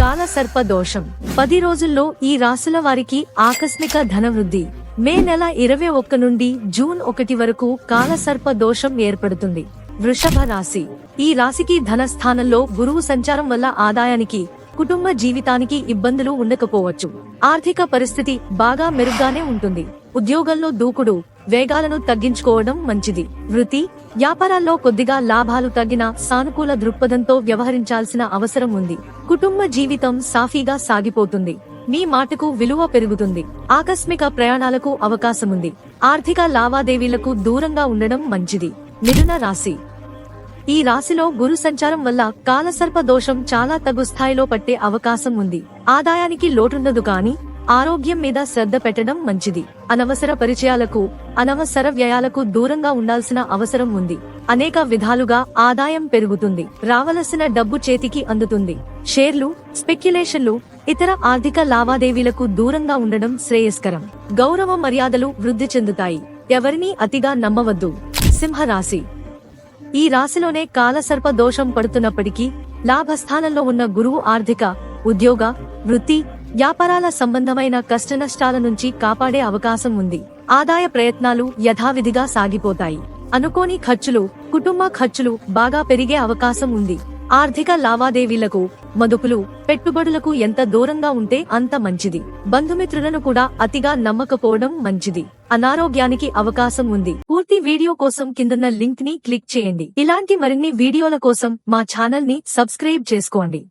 కాల సర్ప దోషం. పది రోజుల్లో ఈ రాశుల వారికి ఆకస్మిక ధనవృద్ధి. మే నెల ఇరవై ఒక్క నుండి జూన్ ఒకటి వరకు కాల సర్ప దోషం ఏర్పడుతుంది. వృషభ రాశి. ఈ రాశికి ధన స్థానంలో గురువు సంచారం వల్ల ఆదాయానికి కుటుంబ జీవితానికి ఇబ్బందులు ఉండకపోవచ్చు. ఆర్థిక పరిస్థితి బాగా మెరుగ్గానే ఉంటుంది. ఉద్యోగంలో దూకుడు వేగాలను తగ్గించుకోవడం మంచిది. వృత్తి వ్యాపారాల్లో కొద్దిగా లాభాలు తగ్గిన సానుకూల దృక్పథంతో వ్యవహరించాల్సిన అవసరం ఉంది. కుటుంబ జీవితం సాఫీగా సాగిపోతుంది. మీ మాటకు విలువ పెరుగుతుంది. ఆకస్మిక ప్రయాణాలకు అవకాశముంది. ఆర్థిక లావాదేవీలకు దూరంగా ఉండడం మంచిది. మిథున రాశి. ఈ రాశిలో గురు సంచారం వల్ల కాలసర్ప దోషం చాలా తగు స్థాయిలో పట్టే అవకాశం ఉంది. ఆదాయానికి లోటుండదు కానీ ఆరోగ్యం మీద శ్రద్ధ పెట్టడం మంచిది. అనవసర పరిచయాలకు అనవసర వ్యయాలకు దూరంగా ఉండాల్సిన అవసరం ఉంది. అనేక విధాలుగా ఆదాయం పెరుగుతుంది. రావలసిన డబ్బు చేతికి అందుతుంది. షేర్లు స్పెక్యులేషన్లు ఇతర ఆర్థిక లావాదేవీలకు దూరంగా ఉండడం శ్రేయస్కరం. గౌరవ మర్యాదలు వృద్ధి చెందుతాయి. ఎవరినీ అతిగా నమ్మవద్దు. సింహరాశి. ఈ రాశిలోనే కాలసర్ప దోషం పడుతున్నప్పటికీ లాభస్థానంలో ఉన్న గురువు ఆర్థిక ఉద్యోగ వృత్తి వ్యాపారాల సంబంధమైన కష్టనష్టాల నుంచి కాపాడే అవకాశం ఉంది. ఆదాయ ప్రయత్నాలు యథావిధిగా సాగిపోతాయి. అనుకోని ఖర్చులు కుటుంబ ఖర్చులు బాగా పెరిగే అవకాశం ఉంది. ఆర్థిక లావాదేవీలకు మదుపులు పెట్టుబడులకు ఎంత దూరంగా ఉంటే అంత మంచిది. బంధుమిత్రులను కూడా అతిగా నమ్మకపోవడం మంచిది. అనారోగ్యానికి అవకాశం ఉంది. పూర్తి వీడియో కోసం కిందన్న లింక్ని క్లిక్ చేయండి. ఇలాంటి మరిన్ని వీడియోల కోసం మా ఛానల్ని సబ్స్క్రైబ్ చేసుకోండి.